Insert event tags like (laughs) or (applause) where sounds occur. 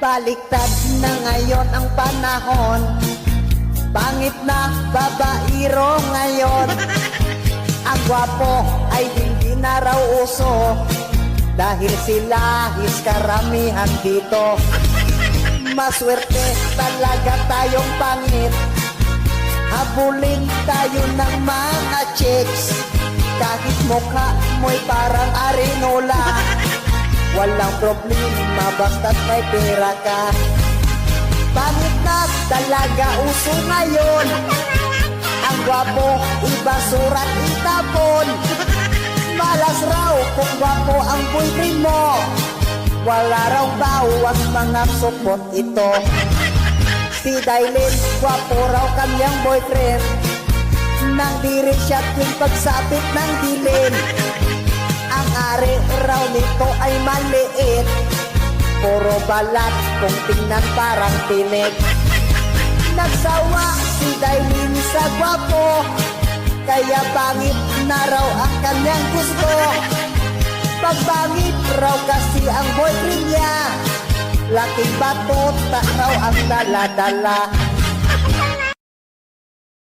Baliktad na ngayon ang panahon. Pangit na babairo ngayon. (laughs) Ang gwapo ay hindi na raw uso. Dahil sila is karamihan dito. (laughs) Maswerte talaga tayong pangit. Habulin tayo ng mga chicks. Kahit mukha mo'y parang arinola Walang problema basta't may pera ka. Pangit na talaga uso ngayon. Ang gwapo, iba surat itapon. Malas raw kung gwapo ang boyfriend mo. Wala raw bawas mga support ito. Si Dailin, gwapo raw kanyang boyfriend. Nang diri siya tuwing pagsapit ng dilim balat kung tingnan parang tinig. Nagsawa si Dailin sa gwapo Kaya pangit na raw ang kanyang gusto. Pagpangit raw kasi ang boyfriend niya. Laking batot na raw ang dala-dala